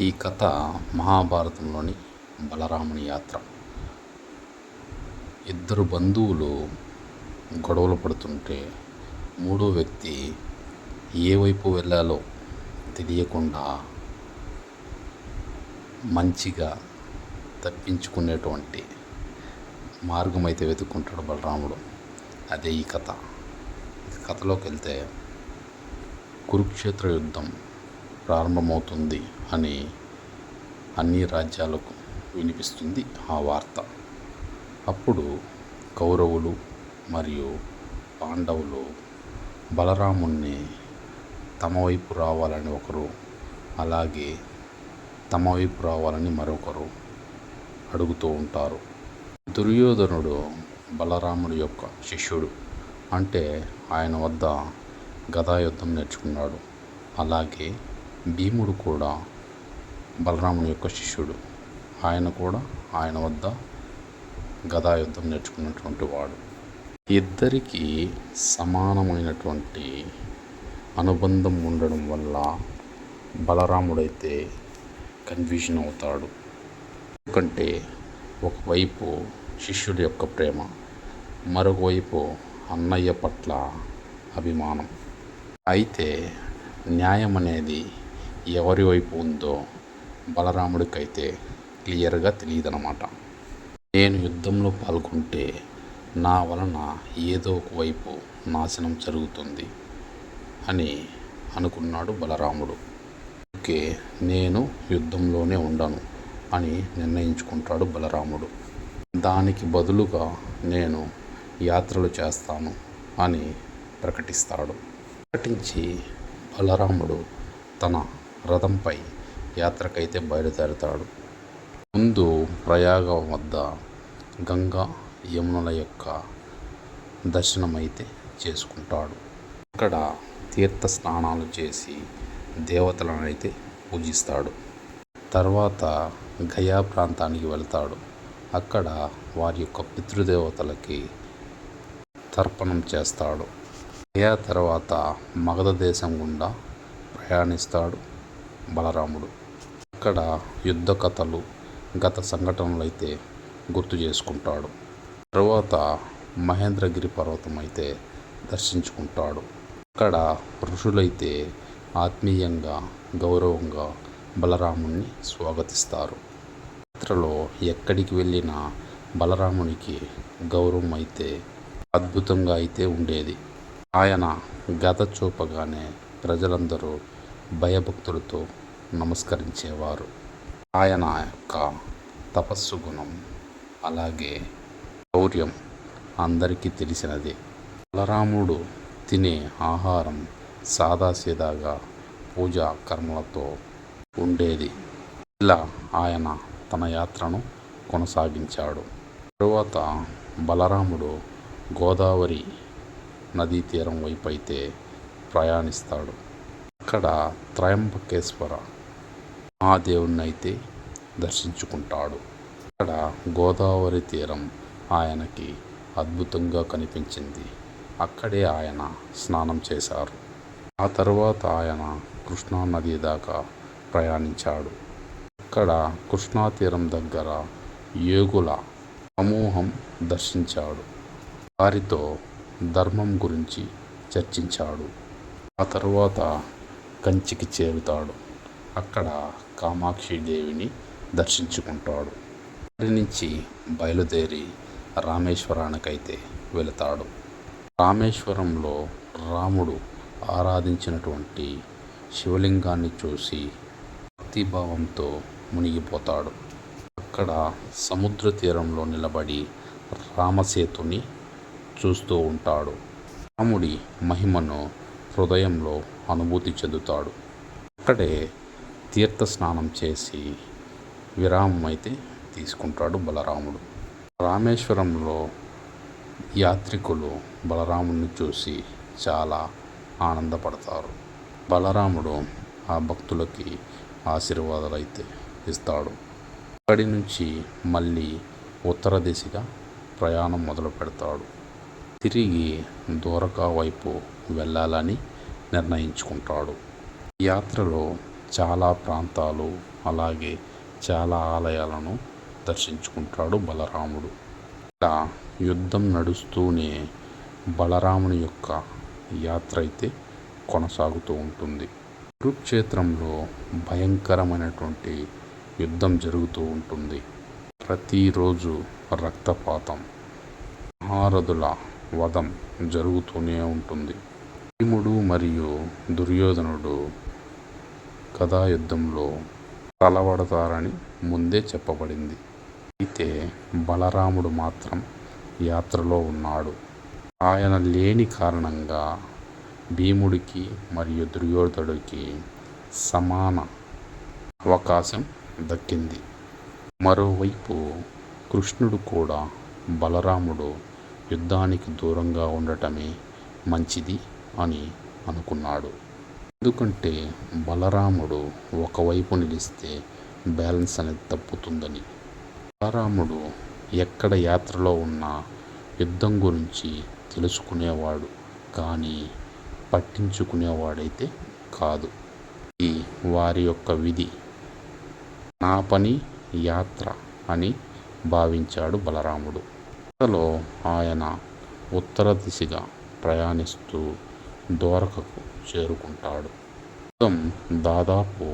ఈ కథ మహాభారతంలోని బలరాముని యాత్ర. ఇద్దరు బంధువులు గొడవలు పడుతుంటే మూడో వ్యక్తి ఏ వైపు వెళ్ళాలో తెలియకుండా మంచిగా తప్పించుకునేటువంటి మార్గం అయితే వెతుక్కుంటాడు బలరాముడు. అదే ఈ కథ. కథలోకి వెళ్తే కురుక్షేత్ర యుద్ధం. ప్రారంభమవుతుంది అని అన్ని రాజ్యాలకు వినిపిస్తుంది ఆ వార్త. అప్పుడు కౌరవులు మరియు పాండవులు బలరాముణ్ణి తమ వైపు రావాలని ఒకరు అలాగే తమ వైపు రావాలని మరొకరు అడుగుతూ ఉంటారు. దుర్యోధనుడు బలరాముడి యొక్క శిష్యుడు అంటే ఆయన వద్ద గదాయుద్ధం నేర్చుకున్నాడు. అలాగే భీముడు కూడా బలరాముని యొక్క శిష్యుడు. ఆయన కూడా ఆయన వద్ద గదాయుద్ధం నేర్చుకున్నటువంటి వాడు. ఇద్దరికీ సమానమైనటువంటి అనుబంధం ఉండడం వల్ల బలరాముడైతే కన్ఫ్యూజన్ అవుతాడు. ఎందుకంటే ఒకవైపు శిష్యుడి యొక్క ప్రేమ మరొకవైపు అన్నయ్య పట్ల అభిమానం. అయితే న్యాయం అనేది ఎవరి వైపు ఉందో బలరాముడికైతే క్లియర్గా తెలియదన్నమాట నేను యుద్ధంలో పాల్గొంటే నా వలన ఏదో ఒక వైపు నాశనం జరుగుతుంది అని అనుకున్నాడు బలరాముడు. ఓకే నేను యుద్ధంలోనే ఉండను అని నిర్ణయించుకుంటాడు బలరాముడు. దానికి బదులుగా నేను యాత్రలు చేస్తాను అని ప్రకటిస్తాడు. ప్రకటించి బలరాముడు తన రథంపై యాత్రకైతే బయలుదేరుతాడు. ముందు ప్రయాగ వద్ద గంగా యమునుల యొక్క దర్శనమైతే చేసుకుంటాడు. అక్కడ తీర్థ స్నానాలు చేసి దేవతలను అయితే పూజిస్తాడు. తర్వాత గయా ప్రాంతానికి వెళ్తాడు. అక్కడ వారి యొక్క పితృదేవతలకి తర్పణం చేస్తాడు. గయా తర్వాత మగధ దేశం గుండా ప్రయాణిస్తాడు. బలరాముడు. అక్కడ యుద్ధ కథలు గత సంఘటనలు అయితే గుర్తు చేసుకుంటాడు. తరువాత మహేంద్రగిరి పర్వతం అయితే దర్శించుకుంటాడు. అక్కడ ఋషులైతే ఆత్మీయంగా గౌరవంగా బలరాముణ్ణి స్వాగతిస్తారు. యాత్రలో ఎక్కడికి వెళ్ళినా బలరామునికి గౌరవం అయితే అద్భుతంగా అయితే ఉండేది. ఆయన గత చూపగానే ప్రజలందరూ భయభక్తులతో నమస్కరించేవారు. ఆయన యొక్క తపస్సు గుణం అలాగే శౌర్యం అందరికీ తెలిసినదే. బలరాముడు తినే ఆహారం సాదాసీదాగా పూజా కర్మలతో ఉండేది. ఇలా ఆయన తన యాత్రను కొనసాగించాడు. తరువాత బలరాముడు గోదావరి నదీ తీరం వైపు అయితే ప్రయాణిస్తాడు. అక్కడ త్రయంబకేశ్వర మహాదేవుణ్ణి అయితే దర్శించుకుంటాడు. అక్కడ గోదావరి తీరం ఆయనకి అద్భుతంగా కనిపించింది. అక్కడే ఆయన స్నానం చేశారు. ఆ తర్వాత ఆయన కృష్ణా నది దాకా ప్రయాణించాడు. అక్కడ కృష్ణా తీరం దగ్గర యోగుల సమూహం దర్శించాడు. వారితో ధర్మం గురించి చర్చించాడు. ఆ తర్వాత కంచికి చేరుతాడు. అక్కడ కామాక్షి దేవిని దర్శించుకుంటాడు. అక్కడి నుంచి బయలుదేరి రామేశ్వరానికైతే వెళతాడు. రామేశ్వరంలో రాముడు ఆరాధించినటువంటి శివలింగాన్ని చూసి భక్తిభావంతో మునిగిపోతాడు. అక్కడ సముద్ర తీరంలో నిలబడి రామసేతుని చూస్తూ ఉంటాడు. రాముడి మహిమను హృదయంలో అనుభూతి చెందుతాడు. అక్కడే తీర్థ స్నానం చేసి విరామం అయితే తీసుకుంటాడు బలరాముడు. రామేశ్వరంలో యాత్రికులు బలరాముడిని చూసి చాలా ఆనందపడతారు. బలరాముడు ఆ భక్తులకి ఆశీర్వాదాలు అయితే ఇస్తాడు. అక్కడి నుంచి మళ్ళీ ఉత్తర దిశగా ప్రయాణం మొదలు పెడతాడు. తిరిగి ద్వారకా వైపు వెళ్ళాలని నిర్ణయించుకుంటాడు. యాత్రలో చాలా ప్రాంతాలు అలాగే చాలా ఆలయాలను దర్శించుకుంటాడు బలరాముడు. ఇలా యుద్ధం నడుస్తూనే బలరాముని యొక్క యాత్ర అయితే కొనసాగుతూ ఉంటుంది. కురుక్షేత్రంలో భయంకరమైనటువంటి యుద్ధం జరుగుతూ ఉంటుంది. ప్రతిరోజు రక్తపాతం మహారథుల వధం జరుగుతూనే ఉంటుంది. భీముడు మరియు దుర్యోధనుడు గదా యుద్ధంలో తలబడతారని ముందే చెప్పబడింది. అయితే బలరాముడు మాత్రం యాత్రలో ఉన్నాడు. ఆయన లేని కారణంగా భీముడికి మరియు దుర్యోధనుడికి సమాన అవకాశం దక్కింది. మరోవైపు కృష్ణుడు కూడా బలరాముడు యుద్ధానికి దూరంగా ఉండటమే మంచిది అని అనుకున్నాడు. ఎందుకంటే బలరాముడు ఒకవైపు నిలిస్తే బ్యాలెన్స్ అనేది తప్పుతుందని. బలరాముడు ఎక్కడ యాత్రలో ఉన్నా యుద్ధం గురించి తెలుసుకునేవాడు కానీ పట్టించుకునేవాడైతే కాదు. ఈ వారి యొక్క విధి నా పని యాత్ర అని భావించాడు బలరాముడు. అంతలో ఆయన ఉత్తర దిశగా ప్రయాణిస్తూ ద్వారకకు చేరుకుంటాడు. యుద్ధం దాదాపు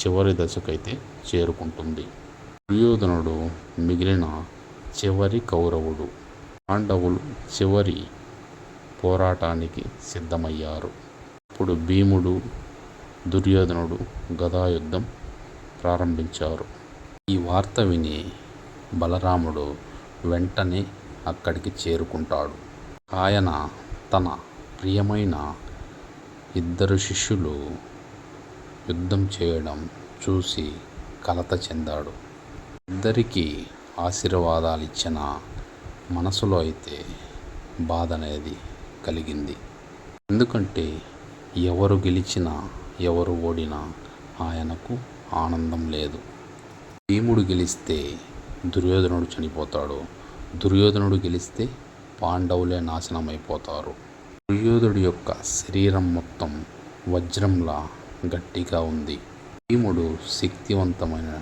చివరి దశకైతే చేరుకుంటుంది. దుర్యోధనుడు మిగిలిన చివరి కౌరవుడు పాండవులు చివరి పోరాటానికి సిద్ధమయ్యారు. ఇప్పుడు భీముడు దుర్యోధనుడు గదాయుద్ధం ప్రారంభించారు. ఈ వార్త విని బలరాముడు వెంటనే అక్కడికి చేరుకుంటాడు. ఆయన తన ప్రియమైన ఇద్దరు శిష్యులు యుద్ధం చేయడం చూసి కలత చెందాడు. ఇద్దరికీ ఆశీర్వాదాలు ఇచ్చిన మనసులో అయితే బాధ అనేది కలిగింది. ఎందుకంటే ఎవరు గెలిచినా ఎవరు ఓడినా ఆయనకు ఆనందం లేదు. భీముడు గెలిస్తే దుర్యోధనుడు చనిపోతాడు. దుర్యోధనుడు గెలిస్తే పాండవులే నాశనం దుర్యోధుడి యొక్క శరీరం మొత్తం వజ్రంలా గట్టిగా ఉంది. భీముడు శక్తివంతమైన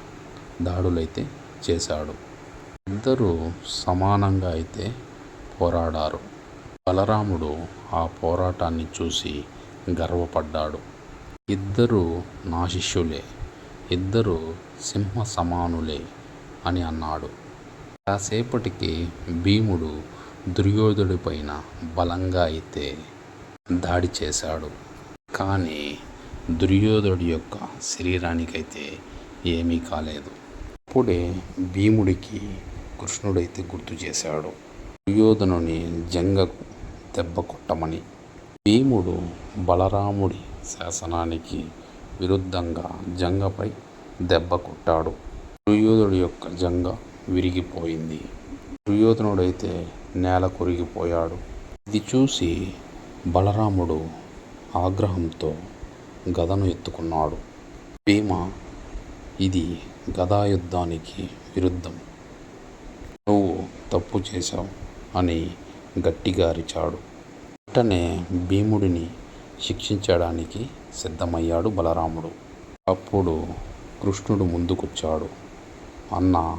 దాడులైతే చేశాడు. ఇద్దరూ సమానంగా అయితే పోరాడారు. బలరాముడు ఆ పోరాటాన్ని చూసి గర్వపడ్డాడు. ఇద్దరు నా శిష్యులే ఇద్దరు సింహ సమానులే అని అన్నాడు. కాసేపటికి భీముడు దుర్యోధుడి పైన బలంగా అయితే దాడి చేశాడు. కానీ దుర్యోధుడి యొక్క శరీరానికైతే ఏమీ కాలేదు. అప్పుడే భీముడికి కృష్ణుడైతే గుర్తు చేశాడు. దుర్యోధనుని జంగకు దెబ్బ కొట్టమని. భీముడు బలరాముడి శాసనానికి విరుద్ధంగా జంగపై దెబ్బ కొట్టాడు. దుర్యోధుడి యొక్క జంగ విరిగిపోయింది. దుర్యోధనుడైతే నేల కొరిగిపోయాడు. ఇది చూసి బలరాముడు ఆగ్రహంతో గదను ఎత్తుకున్నాడు. భీమ ఇది గదాయుద్ధానికి విరుద్ధం. నువ్వు తప్పు చేశావు అని గట్టిగా అరిచాడు. వెంటనే భీముడిని శిక్షించడానికి సిద్ధమయ్యాడు బలరాముడు. అప్పుడు కృష్ణుడు ముందుకొచ్చాడు. అన్న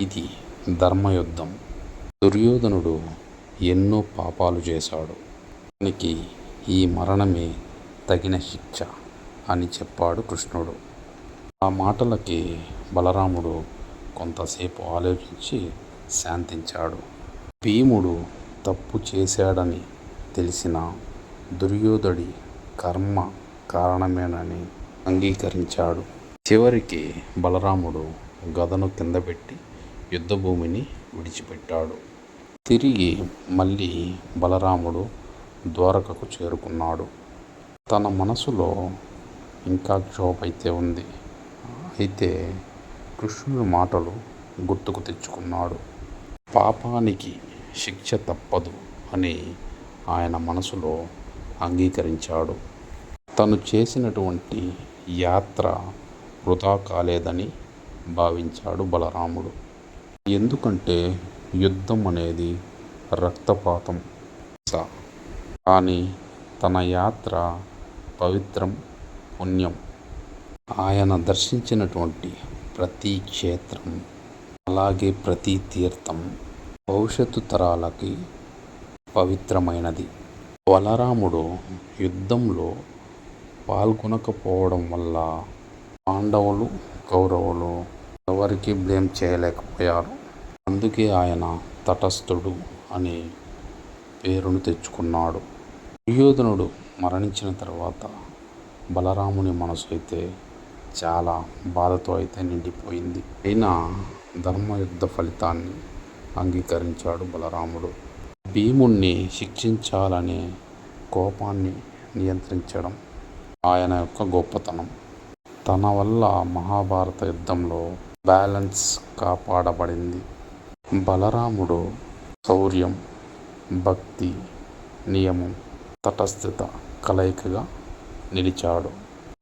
ఇది ధర్మయుద్ధం. దుర్యోధనుడు ఎన్నో పాపాలు చేశాడు. అతనికి ఈ మరణమే తగిన శిక్ష అని చెప్పాడు కృష్ణుడు. ఆ మాటలకి బలరాముడు కొంతసేపు ఆలోచించి శాంతించాడు. భీముడు తప్పు చేశాడని తెలిసిన దుర్యోధుడి కర్మ కారణమేనని అంగీకరించాడు. చివరికి బలరాముడు గదను కింద పెట్టి యుద్ధభూమిని విడిచిపెట్టాడు. తిరిగి మళ్ళీ బలరాముడు ద్వారకకు చేరుకున్నాడు. తన మనసులో ఇంకా క్షోభ అయితే ఉంది. అయితే కృష్ణుడి మాటలు గుర్తుకు తెచ్చుకున్నాడు. పాపానికి శిక్ష తప్పదు అని ఆయన మనసులో అంగీకరించాడు. తను చేసినటువంటి యాత్ర వృధా కాలేదని భావించాడు బలరాముడు. ఎందుకంటే యుద్ధం అనేది రక్తపాతం. స- కానీ తన యాత్ర పవిత్రం పుణ్యం. ఆయన దర్శించినటువంటి ప్రతి క్షేత్రం అలాగే ప్రతి తీర్థం భవిష్యత్తు తరాలకి పవిత్రమైనది. బలరాముడు యుద్ధంలో పాల్గొనకపోవడం వల్ల పాండవులు కౌరవులు ఎవరికి బ్లేమ్ చేయలేకపోయారు. అందుకే ఆయన తటస్థుడు అనే పేరును తెచ్చుకున్నాడు. దుర్యోధనుడు మరణించిన తర్వాత బలరాముని మనసు అయితే చాలా బాధతో అయితే నిండిపోయింది. అయినా ధర్మయుద్ధ ఫలితాన్ని అంగీకరించాడు బలరాముడు. భీముణ్ణి శిక్షించాలనే కోపాన్ని నియంత్రించడం ఆయన యొక్క గొప్పతనం. తన వల్ల మహాభారత యుద్ధంలో బ్యాలెన్స్ కాపాడబడింది. బలరాముడు శౌర్యం భక్తి నియమం తటస్థత కలయికగా నిలిచాడు.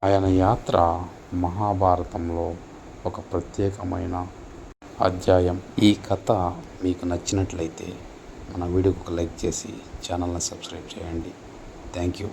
ఆయన యాత్ర మహాభారతంలో ఒక ప్రత్యేకమైన అధ్యాయం. ఈ కథ మీకు నచ్చినట్లయితే మన వీడియోకి లైక్ చేసి ఛానల్ని సబ్స్క్రైబ్ చేయండి. Thank you.